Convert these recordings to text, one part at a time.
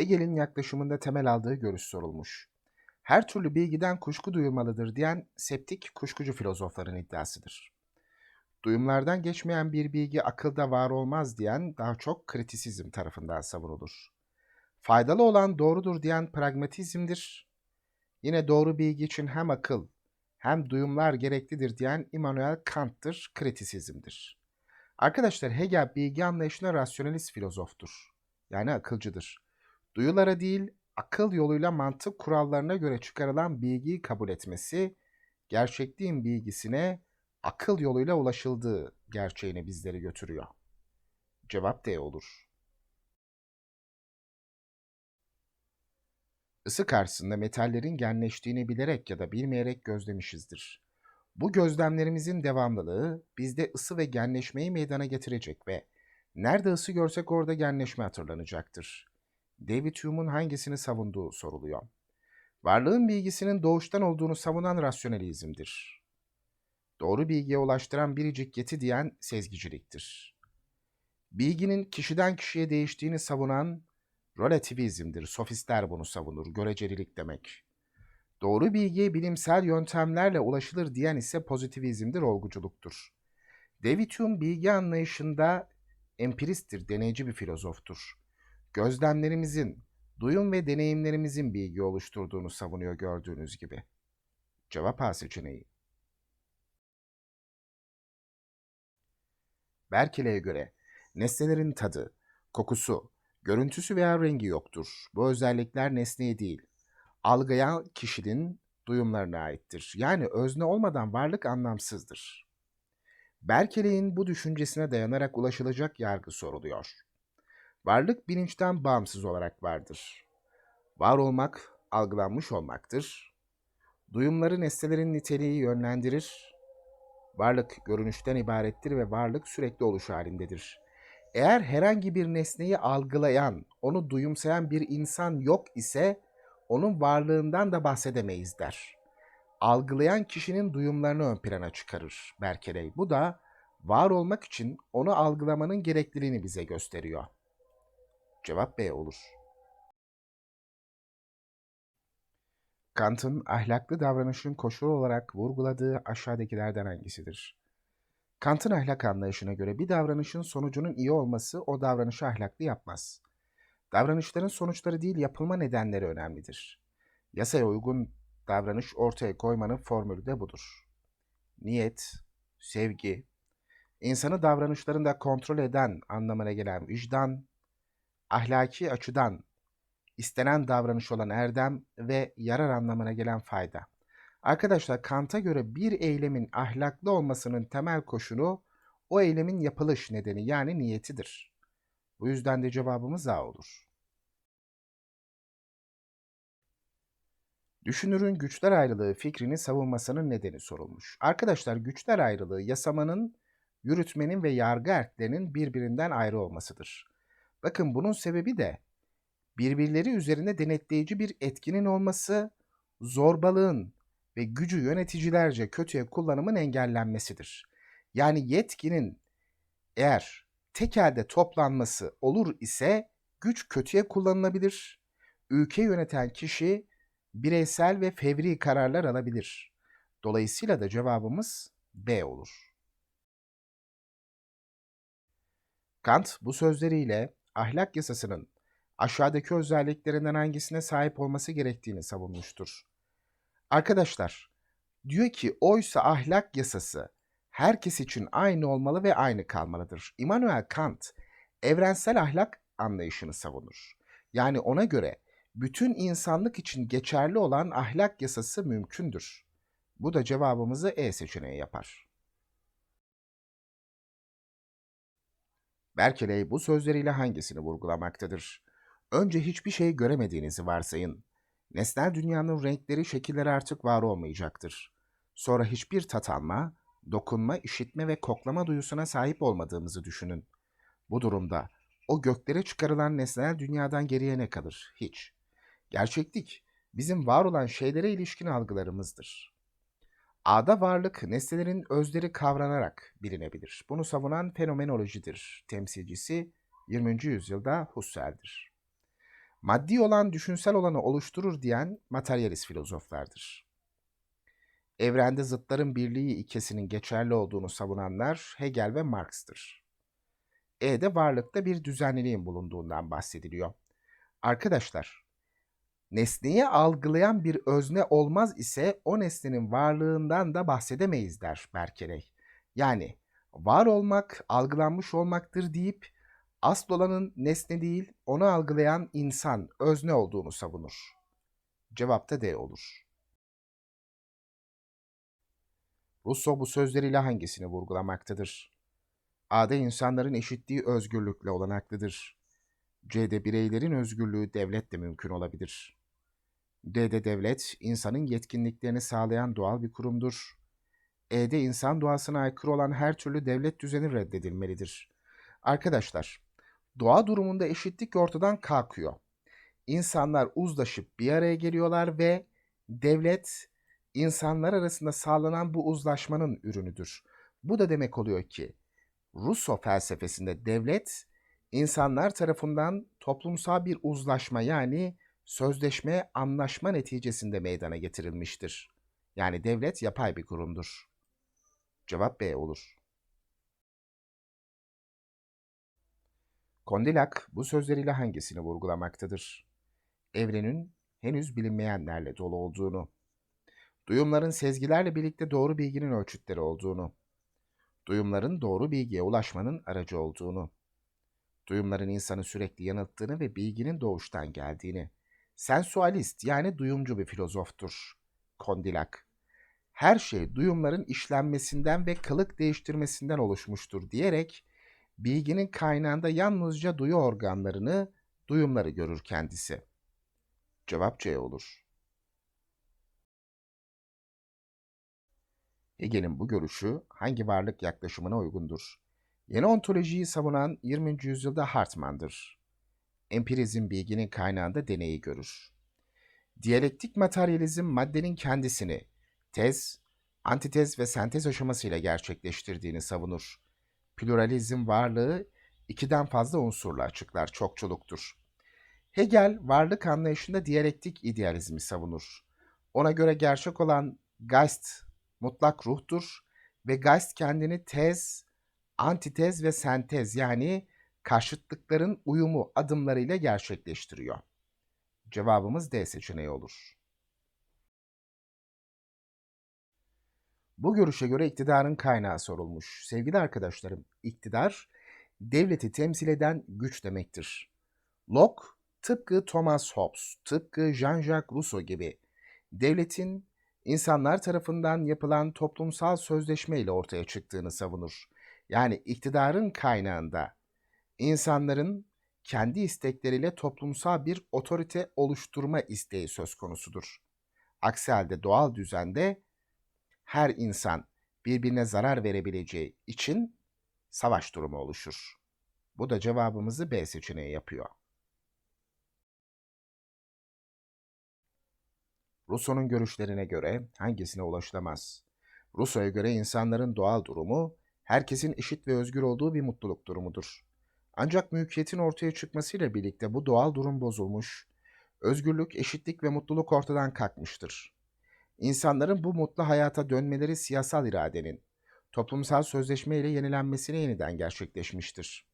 Hegel'in yaklaşımında temel aldığı görüş sorulmuş. Her türlü bilgiden kuşku duyulmalıdır diyen septik kuşkucu filozofların iddiasıdır. Duyumlardan geçmeyen bir bilgi akılda var olmaz diyen daha çok kritisizm tarafından savunulur. Faydalı olan doğrudur diyen pragmatizmdir. Yine doğru bilgi için hem akıl hem duyumlar gereklidir diyen Immanuel Kant'tır, kritisizmdir. Arkadaşlar Hegel bilgi anlayışına rasyonalist filozoftur. Yani akılcıdır. Duyulara değil, akıl yoluyla mantık kurallarına göre çıkarılan bilgiyi kabul etmesi, gerçekliğin bilgisine akıl yoluyla ulaşıldığı gerçeğini bizleri götürüyor. Cevap D olur. Isı karşısında metallerin genleştiğini bilerek ya da bilmeyerek gözlemişizdir. Bu gözlemlerimizin devamlılığı bizde ısı ve genleşmeyi meydana getirecek ve nerede ısı görsek orada genleşme hatırlanacaktır. David Hume'un hangisini savunduğu soruluyor. Varlığın bilgisinin doğuştan olduğunu savunan rasyonalizmdir. Doğru bilgiye ulaştıran biricik yeti diyen sezgiciliktir. Bilginin kişiden kişiye değiştiğini savunan relativizmdir. Sofistler bunu savunur. Görecelilik demek. Doğru bilgiye bilimsel yöntemlerle ulaşılır diyen ise pozitivizmdir, olguculuktur. David Hume bilgi anlayışında empiristtir, deneyci bir filozoftur. Gözlemlerimizin, duyum ve deneyimlerimizin bilgi oluşturduğunu savunuyor gördüğünüz gibi. Cevap A seçeneği. Berkeley'e göre nesnelerin tadı, kokusu, görüntüsü veya rengi yoktur. Bu özellikler nesneye değil, algılayan kişinin duyumlarına aittir. Yani özne olmadan varlık anlamsızdır. Berkeley'in bu düşüncesine dayanarak ulaşılacak yargı soruluyor. Varlık bilinçten bağımsız olarak vardır. Var olmak, algılanmış olmaktır. Duyumları nesnelerin niteliği yönlendirir. Varlık görünüşten ibarettir ve varlık sürekli oluş halindedir. Eğer herhangi bir nesneyi algılayan, onu duyumsayan bir insan yok ise onun varlığından da bahsedemeyiz der. Algılayan kişinin duyumlarını ön plana çıkarır Berkeley. Bu da var olmak için onu algılamanın gerekliliğini bize gösteriyor. Cevap B olur. Kant'ın ahlaklı davranışın koşulu olarak vurguladığı aşağıdakilerden hangisidir? Kant'ın ahlak anlayışına göre bir davranışın sonucunun iyi olması o davranışı ahlaklı yapmaz. Davranışların sonuçları değil yapılma nedenleri önemlidir. Yasaya uygun davranış ortaya koymanın formülü de budur. Niyet, sevgi, insanı davranışlarında kontrol eden anlamına gelen vicdan, ahlaki açıdan istenen davranış olan erdem ve yarar anlamına gelen fayda. Arkadaşlar Kant'a göre bir eylemin ahlaklı olmasının temel koşulu o eylemin yapılış nedeni yani niyetidir. Bu yüzden de cevabımız A olur. Düşünürün güçler ayrılığı fikrini savunmasının nedeni sorulmuş. Arkadaşlar güçler ayrılığı yasamanın, yürütmenin ve yargı erklerinin birbirinden ayrı olmasıdır. Bakın bunun sebebi de birbirleri üzerine denetleyici bir etkinin olması, zorbalığın ve gücü yöneticilerce kötüye kullanımın engellenmesidir. Yani yetkinin eğer tek elde toplanması olur ise güç kötüye kullanılabilir. Ülke yöneten kişi bireysel ve fevri kararlar alabilir. Dolayısıyla da cevabımız B olur. Kant bu sözleriyle ahlak yasasının aşağıdaki özelliklerinden hangisine sahip olması gerektiğini savunmuştur. Arkadaşlar, diyor ki oysa ahlak yasası herkes için aynı olmalı ve aynı kalmalıdır. Immanuel Kant evrensel ahlak anlayışını savunur. Yani ona göre bütün insanlık için geçerli olan ahlak yasası mümkündür. Bu da cevabımızı E seçeneği yapar. Berkeley bu sözleriyle hangisini vurgulamaktadır? Önce hiçbir şey göremediğinizi varsayın. Nesnel dünyanın renkleri, şekilleri artık var olmayacaktır. Sonra hiçbir tat alma, dokunma, işitme ve koklama duyusuna sahip olmadığımızı düşünün. Bu durumda o göklere çıkarılan nesnel dünyadan geriye ne kalır? Hiç. Gerçeklik bizim var olan şeylere ilişkin algılarımızdır. A'da varlık nesnelerin özleri kavranarak bilinebilir. Bunu savunan fenomenolojidir. Temsilcisi 20. yüzyılda Husserl'dir. Maddi olan düşünsel olanı oluşturur diyen materyalist filozoflardır. Evrende zıtların birliği ikisinin geçerli olduğunu savunanlar Hegel ve Marx'tır. E'de varlıkta bir düzenliliğin bulunduğundan bahsediliyor. Arkadaşlar, nesneyi algılayan bir özne olmaz ise o nesnenin varlığından da bahsedemeyiz der Berkeley. Yani var olmak algılanmış olmaktır deyip asıl olanın nesne değil onu algılayan insan özne olduğunu savunur. Cevap da D olur. Rousseau bu sözleriyle hangisini vurgulamaktadır? A'da insanların eşitliği özgürlükle olanaklıdır. C'de bireylerin özgürlüğü devletle mümkün olabilir. D'de devlet, insanın yetkinliklerini sağlayan doğal bir kurumdur. E'de insan doğasına aykırı olan her türlü devlet düzeni reddedilmelidir. Arkadaşlar, doğa durumunda eşitlik ortadan kalkıyor. İnsanlar uzlaşıp bir araya geliyorlar ve devlet insanlar arasında sağlanan bu uzlaşmanın ürünüdür. Bu da demek oluyor ki Russo felsefesinde devlet insanlar tarafından toplumsal bir uzlaşma yani sözleşme, anlaşma neticesinde meydana getirilmiştir. Yani devlet yapay bir kurumdur. Cevap B olur. Kondilak bu sözleriyle hangisini vurgulamaktadır? Evrenin henüz bilinmeyenlerle dolu olduğunu, duyumların sezgilerle birlikte doğru bilginin ölçütleri olduğunu, duyumların doğru bilgiye ulaşmanın aracı olduğunu, duyumların insanı sürekli yanılttığını ve bilginin doğuştan geldiğini, sensualist yani duyumcu bir filozoftur Kondilak. Her şey duyumların işlenmesinden ve kılık değiştirmesinden oluşmuştur diyerek bilginin kaynağında yalnızca duyu organlarını, duyumları görür kendisi. Cevap C olur. Hegel'in bu görüşü hangi varlık yaklaşımına uygundur? Yeni ontolojiyi savunan 20. yüzyılda Hartmann'dır. Empirizm bilginin kaynağında deneyi görür. Diyalektik materyalizm maddenin kendisini tez, antitez ve sentez aşamasıyla gerçekleştirdiğini savunur. Pluralizm varlığı ikiden fazla unsurla açıklar, çokçuluktur. Hegel varlık anlayışında diyalektik idealizmi savunur. Ona göre gerçek olan Geist mutlak ruhtur ve Geist kendini tez, antitez ve sentez yani karşıtlıkların uyumu adımlarıyla gerçekleştiriyor. Cevabımız D seçeneği olur. Bu görüşe göre iktidarın kaynağı sorulmuş. Sevgili arkadaşlarım, iktidar devleti temsil eden güç demektir. Locke tıpkı Thomas Hobbes, tıpkı Jean-Jacques Rousseau gibi devletin insanlar tarafından yapılan toplumsal sözleşme ile ortaya çıktığını savunur. Yani iktidarın kaynağında insanların kendi istekleriyle toplumsal bir otorite oluşturma isteği söz konusudur. Aksi halde doğal düzende her insan birbirine zarar verebileceği için savaş durumu oluşur. Bu da cevabımızı B seçeneği yapıyor. Rousseau'nun görüşlerine göre hangisine ulaşılamaz? Rousseau'ya göre insanların doğal durumu herkesin eşit ve özgür olduğu bir mutluluk durumudur. Ancak mülkiyetin ortaya çıkmasıyla birlikte bu doğal durum bozulmuş, özgürlük, eşitlik ve mutluluk ortadan kalkmıştır. İnsanların bu mutlu hayata dönmeleri siyasal iradenin, toplumsal sözleşme ile yenilenmesine yeniden gerçekleşmiştir.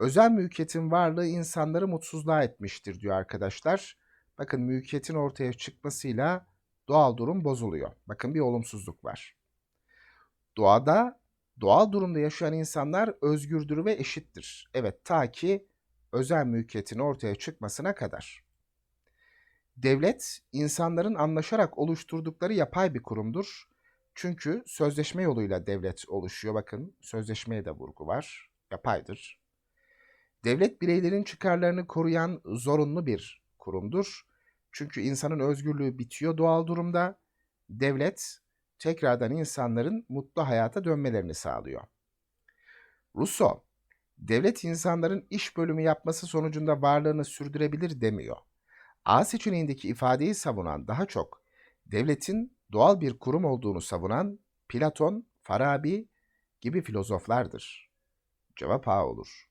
Özel mülkiyetin varlığı insanları mutsuzluğa etmiştir diyor arkadaşlar. Bakın mülkiyetin ortaya çıkmasıyla doğal durum bozuluyor. Bakın bir olumsuzluk var. Doğada doğal durumda yaşayan insanlar özgürdür ve eşittir. Evet ta ki özel mülkiyetin ortaya çıkmasına kadar. Devlet, insanların anlaşarak oluşturdukları yapay bir kurumdur. Çünkü sözleşme yoluyla devlet oluşuyor. Bakın sözleşmeye de vurgu var. Yapaydır. Devlet bireylerin çıkarlarını koruyan zorunlu bir kurumdur. Çünkü insanın özgürlüğü bitiyor doğal durumda. Devlet tekrardan insanların mutlu hayata dönmelerini sağlıyor. Rousseau, devlet insanların iş bölümü yapması sonucunda varlığını sürdürebilir demiyor. A seçeneğindeki ifadeyi savunan daha çok devletin doğal bir kurum olduğunu savunan Platon, Farabi gibi filozoflardır. Cevap A olur.